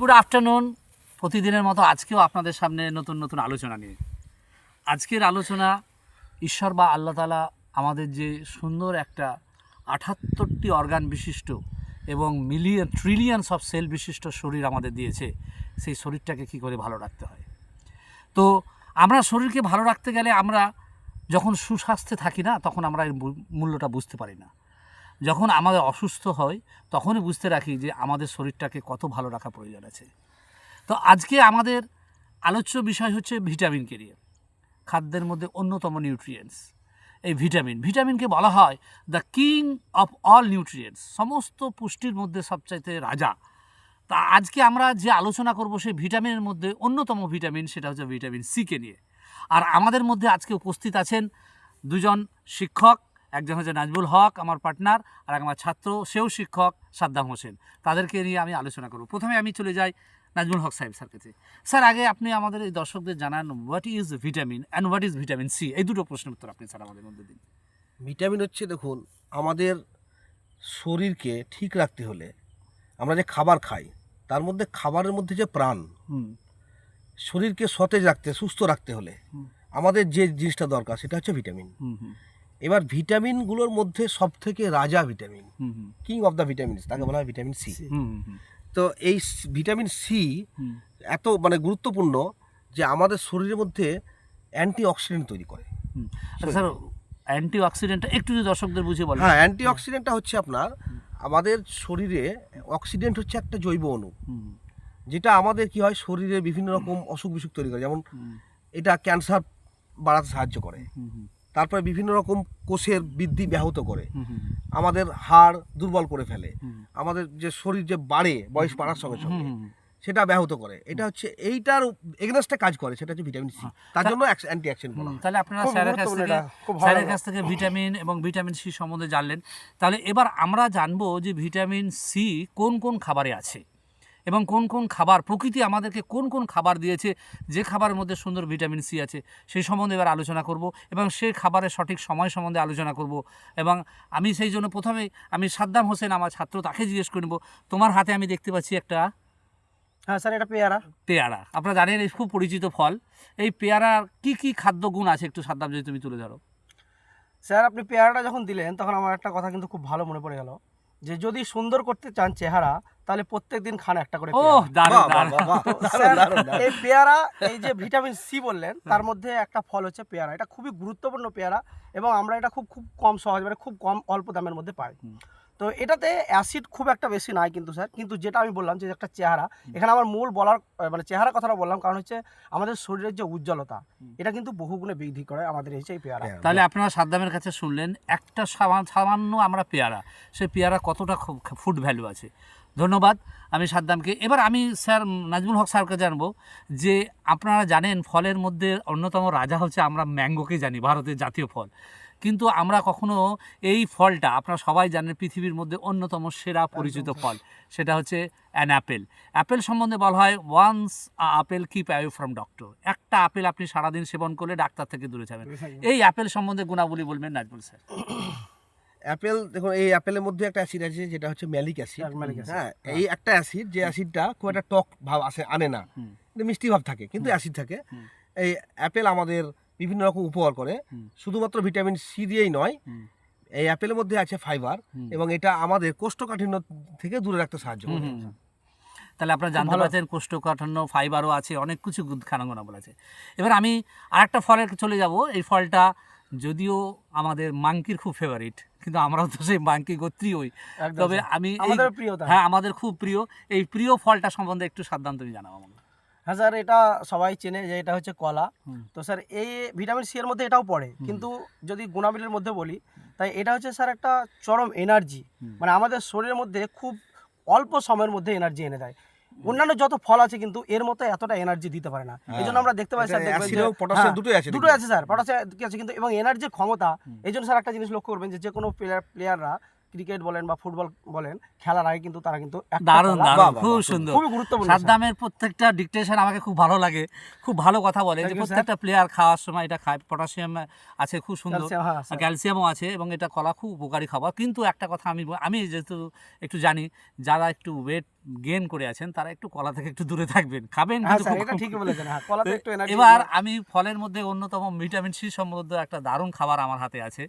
Good afternoon প্রতিদিনের মতো আজকেও আপনাদের সামনে নতুন নতুন আলোচনা নিয়ে। আজকের আলোচনা ঈশ্বর বা আল্লাহ তালা আমাদের যে সুন্দর একটা আঠাত্তরটি অর্গান বিশিষ্ট এবং মিলিয়ন ট্রিলিয়নস অফ সেল বিশিষ্ট শরীর আমাদের দিয়েছে, সেই শরীরটাকে কি করে ভালো রাখতে হয়? তো আমরা শরীরকে ভালো রাখতে গেলে আমরা যখন সুস্বাস্থ্যে থাকি না, তখন আমরা এর মূল্যটা বুঝতে পারি না। যখন আমাদের অসুস্থ হয়, তখনই বুঝতে রাখি যে আমাদের শরীরটাকে কত ভালো রাখা প্রয়োজন আছে। তো আজকে আমাদের আলোচ্য বিষয় হচ্ছে ভিটামিন কেরিয়ার খাদ্যের মধ্যে অন্যতম নিউট্রিয়েন্টস এই ভিটামিন। ভিটামিনকে বলা হয় the king of all nutrients সমস্ত পুষ্টির মধ্যে সবচাইতে রাজা। তা আজকে আমরা যে আলোচনা করব সেই ভিটামিনের মধ্যে অন্যতম ভিটামিন সেটা হচ্ছে ভিটামিন সিকে নিয়ে। আর আমাদের মধ্যে আজকে উপস্থিত আছেন দুজন শিক্ষক একজন হচ্ছে নাজবুল হক আমার পার্টনার আর আমার ছাত্র সেও শিক্ষক সাদ্দাম হোসেন। তাদেরকে নিয়ে আমি আলোচনা করব। প্রথমে আমি চলে যাই নাজমুল হক সাহেব স্যার কাছে। স্যার আগে আপনি আমাদের এই দর্শকদের জানান what is vitamin and what is vitamin C এই দুটো প্রশ্নের উত্তর আপনি স্যার আমাদের মধ্যে দিন। ভিটামিন হচ্ছে দেখুন আমাদের শরীরকে ঠিক রাখতে হলে আমরা যে খাবার খাই তার মধ্যে খাবারের মধ্যে যে প্রাণ শরীরকে সতেজ রাখতে সুস্থ রাখতে হলে আমাদের যে জিনিসটা দরকার সেটা হচ্ছে ভিটামিন এবার ভিটামিনগুলোর মধ্যে সব থেকে রাজা vitamin king of the vitamins তাকে বলা হয় ভিটামিন সি তো এই ভিটামিন সি এত মানে গুরুত্বপূর্ণ যে আমাদের শরীরের মধ্যে অ্যান্টি অক্সিডেন্ট তৈরি করে। স্যার অ্যান্টি অক্সিডেন্টটা একটু যদি দর্শকদের বুঝিয়ে বলেন। হ্যাঁ অ্যান্টি অক্সিডেন্টটা হচ্ছে আপনার আমাদের শরীরে অক্সিডেন্ট হচ্ছে একটা জৈব অণু। যেটা আমাদের কি হয় শরীরে বিভিন্ন রকম অসুখ বিসুখ তৈরি করে। যেমন এটা ক্যান্সার বাড়াতে সাহায্য করে। তারপরে বিভিন্ন রকম কোষের বৃদ্ধি ব্যাহত করে। আমাদের হাড় দুর্বল করে ফেলে। আমাদের যে শরীর যে বাড়ে বয়স বাড়ার সঙ্গে সঙ্গে সেটা ব্যাহত করে। এটা হচ্ছে এইটার এগেনস্টে কাজ করে সেটা হচ্ছে ভিটামিন সি তার জন্য অ্যান্টি অ্যাকশন বলা তাহলে আপনারা স্যারের কাছ থেকে খুব ভালো। স্যারের। কাছ থেকে ভিটামিন এবং ভিটামিন সি সম্বন্ধে জানলেন। তাহলে এবার আমরা জানব যে ভিটামিন সি কোন কোন খাবারে আছে। এবং কোন কোন খাবার প্রকৃতি আমাদেরকে কোন কোন খাবার দিয়েছে যে খাবারের মধ্যে সুন্দর ভিটামিন সি আছে সেই সম্বন্ধে এবার আলোচনা করব এবং সেই খাবারের সঠিক সময় সম্বন্ধে আলোচনা করব এবং আমি সেই জন্য প্রথমে আমি সাদ্দাম হোসেন আমার ছাত্র তাকে জিজ্ঞেস করে নেব তোমার হাতে আমি দেখতে পাচ্ছি একটা হ্যাঁ স্যার এটা পেয়ারা। পেয়ারা। আপনারা জানেন এই খুব পরিচিত ফল। এই পেয়ারার কি কি খাদ্য গুণ আছে একটু সাদ্দাম যদি তুমি তুলে ধরো। স্যার আপনি পেয়ারাটা যখন দিলেন তখন আমার একটা কথা কিন্তু খুব ভালো মনে পড়ে গেল। যে যদি সুন্দর করতে চান চেহারা তাহলে প্রত্যেক দিন খান একটা করে দারুণ দারুণ। এই পেয়ারা এই যে ভিটামিন সি বললেন তার মধ্যে একটা ফল হচ্ছে পেয়ারা এটা খুবই গুরুত্বপূর্ণ পেয়ারা এবং আমরা এটা খুব খুব কম সহজ মানে খুব কম অল্প দামের মধ্যে পাই। তো এটাতে অ্যাসিড খুব একটা বেশি নাই কিন্তু স্যার কিন্তু যেটা আমি বললাম যে একটা চেহারা এখানে আমার মূল বলার মানে চেহারা কথাটা বললাম কারণ হচ্ছে আমাদের শরীরের যে উজ্জ্বলতা এটা কিন্তু বহুগুণে বৃদ্ধি করে আমাদের এই যে এই পেয়ারা। তাহলে আপনারা সাদ্দামের কাছে শুনলেন একটা সামান্য আমরা পেয়ারা সেই পেয়ারা কতটা ফুড ভ্যালু আছে। ধন্যবাদ আমি সাদ্দামকে। এবার আমি স্যার নাজমুল হক স্যারকে জানব যে আপনারা জানেন ফলের মধ্যে অন্যতম রাজা হচ্ছে আমরা ম্যাঙ্গোকে জানি ভারতের জাতীয় ফল। কিন্তু আমরা কখনো এই ফলটা আপনারা সবাই জানেন পৃথিবীর মধ্যে অন্যতম সেরা পরিচিত ফল সেটা হচ্ছে অ্যান অ্যাপেল অ্যাপেল সম্বন্ধে বলা হয় once apple keep away from doctor একটা আপেল আপনি সারাদিন সেবন করলে ডাক্তার থেকে দূরে যাবেন। এই অ্যাপেল সম্বন্ধে গুণাবলী বলবেন নাজমুল স্যার। অ্যাপেল দেখুন এই অ্যাপেলের মধ্যে একটা অ্যাসিড আছে যেটা হচ্ছে ম্যালিক অ্যাসিড হ্যাঁ, হ্যাঁ। এই একটা অ্যাসিড যে অ্যাসিডটা খুব একটা টক ভাব আসে আনে না। মিষ্টি ভাব থাকে কিন্তু অ্যাসিড থাকে। এই অ্যাপেল আমাদের বিভিন্ন রকম উপকার করে। শুধুমাত্র ভিটামিন সি দিয়েই নয় এই অ্যাপেলের মধ্যে আছে ফাইবার এবং এটা আমাদের কোষ্ঠকাঠিন্য থেকে দূরে রাখতে সাহায্য করে। তাহলে আপনারা জানতে পারছেন কোষ্ঠকাঠিন্য ফাইবারও আছে অনেক কিছু খানাগোনা আছে। এবার আমি আরেকটা ফলের চলে যাব। এই ফলটা যদিও আমাদের মাংকির খুব ফেভারিট কিন্তু আমরাও তো সেই মাংকি গোত্রীয়ই একদম তবে আমি প্রিয় হ্যাঁ আমাদের খুব প্রিয়। এই প্রিয় ফলটা সম্বন্ধে একটু সাবধান তুমি জানাব। আমাকে হ্যাঁ স্যার এটা সবাই চেনে যে এটা হচ্ছে কলা। তো স্যার এই ভিটামিন সি এর মধ্যে এটাও পড়ে। কিন্তু যদি গুণাবলীর মধ্যে বলি তাই এটা হচ্ছে স্যার একটা চরম এনার্জি মানে আমাদের শরীরের মধ্যে খুব অল্প সময়ের মধ্যে এনার্জি এনে দেয়। অন্যান্য যত ফল আছে কিন্তু এর মতো এতটা এনার্জি দিতে পারে না। এই জন্য আমরা দেখতে পাই স্যার পটাশিয়াম হ্যাঁ, দুটোই আছে দুটো আছে স্যার পটাশিয়াম কি আছে কিন্তু এবং এনার্জির ক্ষমতা এই জন্য স্যার একটা জিনিস লক্ষ্য করবেন যে যে কোনো প্লেয়ার প্লেয়াররা ক্রিকেট বলেন বা ফুটবল বলেন খেলার আগে কিন্তু তারা কিন্তু দারুণ দারুণ খুব সুন্দর। খুবই গুরুত্বপূর্ণ সাদ্দামের প্রত্যেকটা ডিকটেশন আমাকে খুব ভালো লাগে। খুব ভালো কথা বলে। যে. প্রত্যেকটা প্লেয়ার খাওয়ার সময় এটা খায়। পটাশিয়াম আছে খুব সুন্দর। ক্যালসিয়ামও আছে। এবং এটা কলা খুব উপকারী খাবার। কিন্তু একটা কথা আমি আমি যেহেতু একটু জানি যারা একটু ওয়েট গেন করে আছেন তারা একটু কলা থেকে একটু দূরে থাকবেন। খাবেন হ্যাঁ কিন্তু এটা ঠিকই বলেছেন। হ্যাঁ এবার আমি ফলের মধ্যে অন্যতম ভিটামিন সি সমৃদ্ধ একটা দারুণ খাবার আমার হাতে আছে।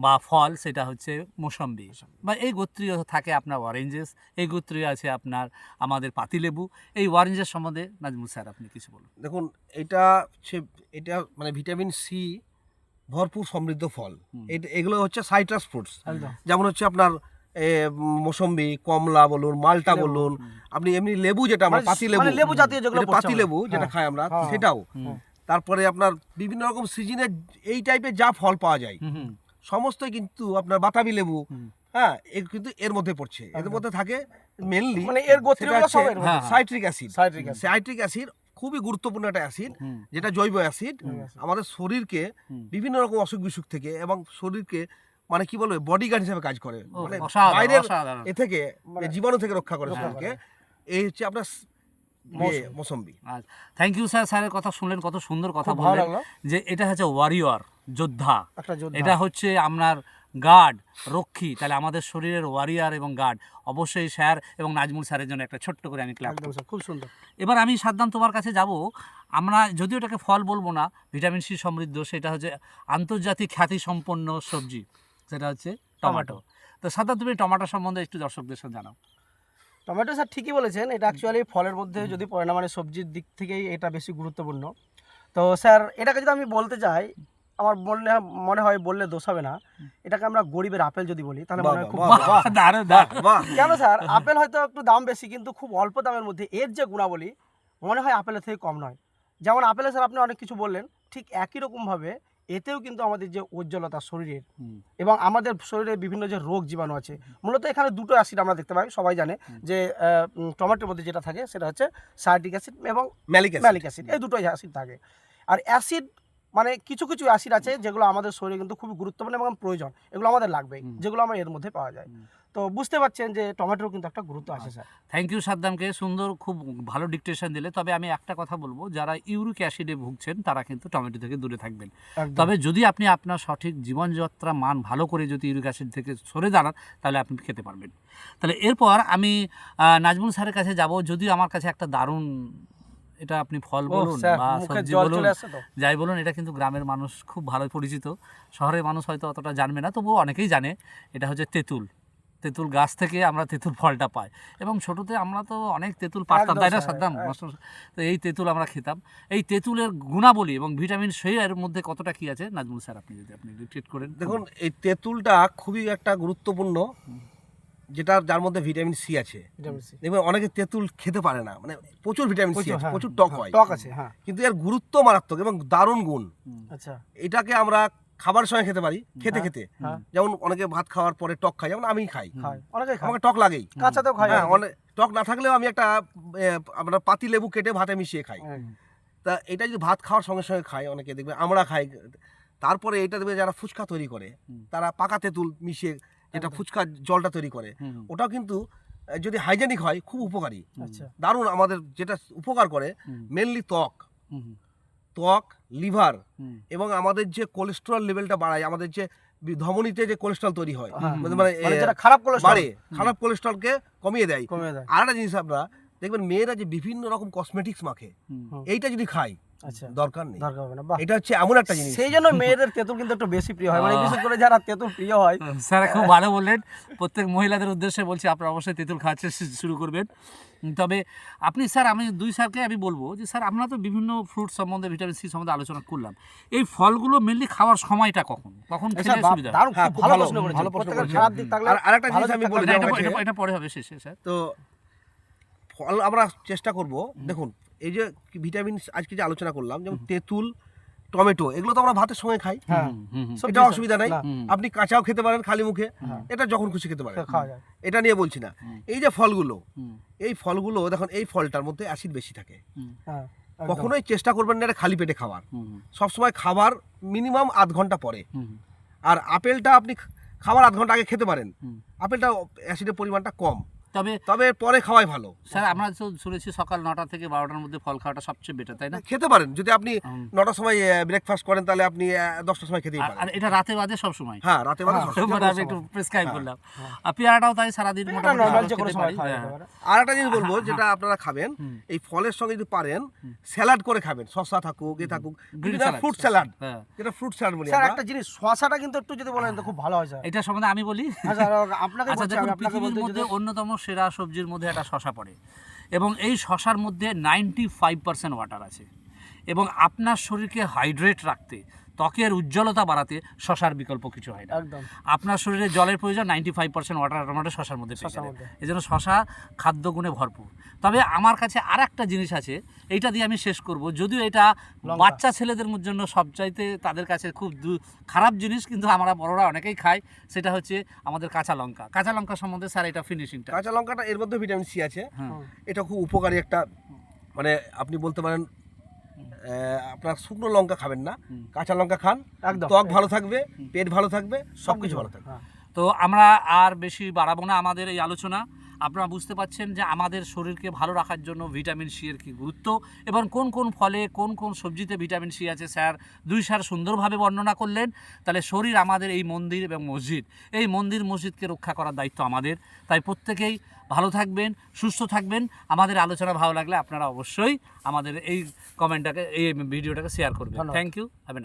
বা ফল সেটা হচ্ছে মোসম্বি। বা এই গোত্রীয় থাকে আপনার অরেঞ্জেস এই গোত্রীয় আছে আপনার আমাদের পাতিলেবু। এই অরেঞ্জের সম্বন্ধে নাজমুল স্যার আপনি কিছু বলুন। দেখুন এটা হচ্ছে এটা মানে ভিটামিন সি ভরপুর সমৃদ্ধ ফল। এগুলো হচ্ছে সাইট্রাস ফ্রুটস যেমন হচ্ছে আপনার মৌসম্বি কমলা বলুন মালটা বলুন আপনি এমনি লেবু যেটা আমরা মানে- পাতি লেবু মানে লেবু জাতীয় যেগুলো পাতি লেবু যেটা হ্যাঁ। খাই আমরা হ্যাঁ। সেটাও। তারপরে আপনার বিভিন্ন রকম সিজনের এই টাইপের যা ফল পাওয়া যায়। হুম, কিন্তু আপনার বাতাবি লেবু হ্যাঁ এ কিন্তু এর মধ্যে পড়ছে। এর মধ্যে থাকে মেনলি মানে এর citric acid citric acid citric acid খুবই গুরুত্বপূর্ণ একটা অ্যাসিড যেটা জৈব অ্যাসিড আমাদের শরীরকে বিভিন্ন রকম অসুখ বিসুখ থেকে এবং শরীরকে মানে কি বলব বডিগার্ড হিসেবে কাজ করে। মানে বাইরের এ থেকে মানে জীবাণু থেকে রক্ষা করে শরীরকে। এই হচ্ছে আপনার স- মৌসুমী। ইয়ে, থ্যাংক ইউ স্যার স্যারের কথা শুনলেন কত সুন্দর কথা বললেন যে এটা হচ্ছে ওয়ারিয়র যোদ্ধা। একটা এটা হচ্ছে আপনার গার্ড রক্ষী। তাহলে আমাদের শরীরের ওয়ারিয়ার এবং গার্ড অবশ্যই স্যার এবং নাজমুল স্যারের জন্য একটা ছোট্ট করে আমি ক্লাব একদম স্যার খুব সুন্দর। এবার আমি সাদ্দাম তোমার কাছে যাব। আমরা যদিও এটাকে ফল বলব না ভিটামিন সি সমৃদ্ধ সেটা হচ্ছে আন্তর্জাতিক খ্যাতি সম্পন্ন সবজি সেটা হচ্ছে টমেটো। তো সাদ্দাম তুমি টমেটো সম্বন্ধে একটু দর্শকদের সাথে জানাও। টমেটো স্যার ঠিকই বলেছেন এটা অ্যাকচুয়ালি ফলের মধ্যে যদি পড়ে না মানে সবজির দিক থেকেই এটা বেশি গুরুত্বপূর্ণ। তো স্যার এটাকে যদি আমি বলতে চাই আমার মনে মনে হয় বললে দোষ হবে না। এটাকে আমরা গরিবের আপেল যদি বলি তাহলে মনে হয় খুব কেন স্যার? আপেল হয়তো একটু দাম বেশি কিন্তু খুব অল্প দামের মধ্যে। এর যে গুণাবলী মনে হয় আপেলের থেকে কম নয়। যেমন আপেলে স্যার আপনি অনেক কিছু বললেন ঠিক একই রকমভাবে এতেও কিন্তু আমাদের যে উজ্জ্বলতা শরীরের এবং আমাদের শরীরে বিভিন্ন যে রোগ জীবাণু আছে মূলত এখানে দুটো অ্যাসিড আমরা দেখতে পাই সবাই জানে যে টমেটোর মধ্যে যেটা থাকে সেটা হচ্ছে সাইট্রিক অ্যাসিড এবং ম্যালিক ম্যালিক অ্যাসিড এই দুটোই অ্যাসিড থাকে। আর অ্যাসিড মানে কিছু কিছু অ্যাসিড আছে যেগুলো আমাদের শরীরে কিন্তু খুবই গুরুত্বপূর্ণ এবং প্রয়োজন। এগুলো আমাদের লাগবেই হুম। যেগুলো আমার এর মধ্যে পাওয়া যায়। তো বুঝতে পারছেন যে টমেটোর কিন্তু একটা গুরুত্ব আছে স্যার। Thank you সাদ্দামকে। সুন্দর খুব ভালো ডিকটেশন দিলে। তবে আমি একটা কথা বলব যারা ইউরিক অ্যাসিডে ভুগছেন তারা কিন্তু টমেটো থেকে দূরে থাকবেন। তবে যদি আপনি আপনার সঠিক জীবনযাত্রা মান ভালো করে যদি ইউরিক অ্যাসিড থেকে সরে দাঁড়ান তাহলে আপনি খেতে পারবেন। তাহলে এরপর আমি নাজমুল স্যারের কাছে যাব। যদিও আমার কাছে একটা দারুণ এটা আপনি ফল বলুন বা সবজি বলুন যাই বলুন এটা কিন্তু গ্রামের মানুষ খুব ভালো পরিচিত। শহরের মানুষ হয়তো অতটা জানবে না তবুও অনেকেই জানে এটা হচ্ছে তেঁতুল। তেঁতুল গাছ থেকে আমরা তেঁতুল ফলটা পাই। এবং ছোটোতে আমরা তো অনেক তেঁতুল পারতাম একদম তাই না সাদ্দাম? তো এই তেঁতুল আমরা খেতাম। এই তেঁতুলের গুণাবলী এবং ভিটামিন সি এর মধ্যে কতটা কি আছে? নাজমুল স্যার আপনি যদি আপনি ডিটেক্ট করেন। দেখুন এই তেঁতুলটা খুবই একটা গুরুত্বপূর্ণ। যেটা যার মধ্যে ভিটামিন সি আছে। দেখবেন অনেকে তেঁতুল খেতে পারে না মানে প্রচুর ভিটামিন সি আছে হ্যাঁ, প্রচুর টক হয়। টক আছে হ্যাঁ। কিন্তু এর গুরুত্ব মারাত্মক এবং দারুণ গুণ। আচ্ছা। এটাকে আমরা খাবার সময় খেতে পারি খেতে হ্যাঁ, খেতে। হ্যাঁ। যেমন অনেকে ভাত খাওয়ার পরে টক খাই যেমন আমি খাই। খায় আমাকে টক লাগেই। কাঁচাতেও খায় হ্যাঁ অনেক। টক না থাকলেও আমি একটা আমরা পাতি লেবু কেটে ভাতে মিশিয়ে খাই। হ্যাঁ। তা এটা যদি ভাত খাওয়ার সঙ্গে সঙ্গে খায় অনেকে দেখবে আমরা খাই। তারপরে এটা দেখবে যারা ফুচকা তৈরি করে তারা পাকা তেঁতুল মিশিয়ে যেটা ফুচকা জলটা তৈরি করে ওটাও কিন্তু যদি হাইজেনিক হয় খুব উপকারী। আচ্ছা। দারুণ আমাদের যেটা উপকার করে মেনলি ত্বক। ত্বক লিভার এবং আমাদের যে কোলেস্ট্রল লেভেলটা বাড়ায় আমাদের যে ধমনীতে যে কোলেস্ট্রল তৈরি হয় হ্যাঁ, মানে মানে মানে খারাপ কোলেস্ট্রল খারাপ কোলেস্ট্রলকে কমিয়ে দেয়। আর একটা জিনিস আমরা দেখবেন মেয়েরা যে বিভিন্ন রকম কসমেটিক্স মাখে। এইটা যদি খাই আচ্ছা দরকার নেই। দরকার হবে না। এটা হচ্ছে এমন একটা জিনিস। সেই জন্য মেয়েদের তেঁতুল কিন্তু একটু বেশি প্রিয় হয়। মানে বিশেষ করে যারা তেঁতুল প্রিয় হয়। স্যার খুব ভালো বললেন। প্রত্যেক মহিলাদের উদ্দেশ্যে বলছি আপনারা অবশ্যই তেঁতুল খাওয়া শুরু করবেন। তবে আপনি স্যার আমি দুই স্যারকে আমি বলব যে স্যার আমরা তো বিভিন্ন ফ্রুট সম্বন্ধে ভিটামিন সি সম্বন্ধে আলোচনা করলাম। এই ফলগুলো মেনলি খাওয়ার সময়টা কখন? কখন আচ্ছা, খেলে সুবিধা হয়? ভালো প্রশ্ন করেছেন। প্রত্যেকের খারাপ দিক থাকলে আর আরেকটা জিনিস আমি বলে। এটা পরে হবে শেষে স্যার। তো ফল আমরা চেষ্টা করব। দেখুন এই যে ভিটামিন আজকে যে আলোচনা করলাম যেমন তেঁতুল টমেটো এগুলো তো আমরা ভাতের সঙ্গে খাই। হ্যাঁ। এটা অসুবিধা নাই। আপনি কাঁচাও খেতে পারেন খালি মুখে হ্যাঁ। এটা যখন খুশি খেতে পারেন। এটা নিয়ে বলছি না। এই যে ফলগুলো এই ফলগুলো দেখুন এই ফলটার মধ্যে অ্যাসিড বেশি থাকে। হ্যাঁ। কখনোই চেষ্টা করবেন না এটা খালি পেটে খাওয়ার। সবসময় খাবার মিনিমাম আধ ঘণ্টা পরে। আর আপেলটা আপনি খাবার আধ ঘণ্টা আগে খেতে পারেন। আপেলটা অ্যাসিডের পরিমাণটা কম। তবে তবে পরে খাওয়াই ভালো। স্যার আমরা তো শুনেছি সকাল নটা থেকে বারোটার মধ্যে ফল খাওয়াটা সবচেয়ে বেটার তাই না? খেতে পারেন। যদি আপনি নটার সময় ব্রেকফাস্ট করেন তাহলে আপনি দশটার সময় খেতেই আর- পারেন। আর এটা রাতে বাদে সব সময় হ্যাঁ রাতে বেলা হ্যাঁ। সবসময়। মানে আমি একটু প্রেসক্রাইব করলাম। আর পেয়ারাটাও তাই সারাদিন মোটামুটি খেতে সময় হ্যাঁ। আর একটা জিনিস বলব যেটা আপনারা খাবেন এই ফলের সঙ্গে যদি পারেন স্যালাড করে খাবেন শসা থাকুক এ থাকুক ফ্রুট স্যালাড হ্যাঁ। যেটা ফ্রুট স্যালাড বলি স্যার একটা জিনিস শশাটা কিন্তু একটু যদি বলেন তো খুব ভালো হয় স্যার। এটা সম্বন্ধে আমি বলি। হ্যাঁ আপনাকে আচ্ছা বলছি আপনাকে বলতে অন্যতম সেরা সবজির মধ্যে একটা শশা পড়ে। এবং এই শশার মধ্যে নাইনটি ফাইভ পার্সেন্ট ওয়াটার আছে। এবং আপনার শরীরকে হাইড্রেট রাখতে ত্বকের উজ্জ্বলতা বাড়াতে শশার বিকল্প কিছু হয় না। আপনার শরীরে জলের প্রয়োজন নাইনটি ফাইভ পার্সেন্ট ওয়াটার আমাদের শশার মধ্যে। এই জন্য শশা খাদ্যগুণে ভরপুর। তবে আমার কাছে আর একটা জিনিস আছে এইটা দিয়ে আমি শেষ করব। যদিও এটা বাচ্চা ছেলেদের জন্য সবচাইতে তাদের কাছে খুব খারাপ জিনিস কিন্তু আমরা বড়রা অনেকেই খাই সেটা হচ্ছে আমাদের কাঁচা লঙ্কা। কাঁচা লঙ্কা সম্বন্ধে স্যার এটা ফিনিশিংটা কাঁচা লঙ্কাটা এর মধ্যে ভিটামিন সি আছে। হ্যাঁ। এটা খুব উপকারী একটা মানে আপনি বলতে পারেন আপনার শুকনো লঙ্কা খাবেন না কাঁচা লঙ্কা খান ত্বক ভালো থাকবে পেট ভালো থাকবে সব কিছু ভালো থাকবে। হ্যাঁ। তো আমরা আর বেশি বাড়াবো না আমাদের এই আলোচনা। আপনারা বুঝতে পাচ্ছেন যে আমাদের শরীরকে ভালো রাখার জন্য ভিটামিন সি এর কী গুরুত্ব এবং কোন কোন ফলে কোন কোন সবজিতে ভিটামিন সি আছে স্যার? দুই স্যার সুন্দরভাবে বর্ণনা করলেন। তাহলে শরীর আমাদের এই মন্দির এবং মসজিদ এই মন্দির মসজিদকে রক্ষা করার দায়িত্ব আমাদের। তাই প্রত্যেকেই ভালো থাকবেন সুস্থ থাকবেন। আমাদের আলোচনা ভালো লাগলে আপনারা অবশ্যই আমাদের এই কমেন্টটাকে এই ভিডিওটাকে শেয়ার করবেন। Thank you have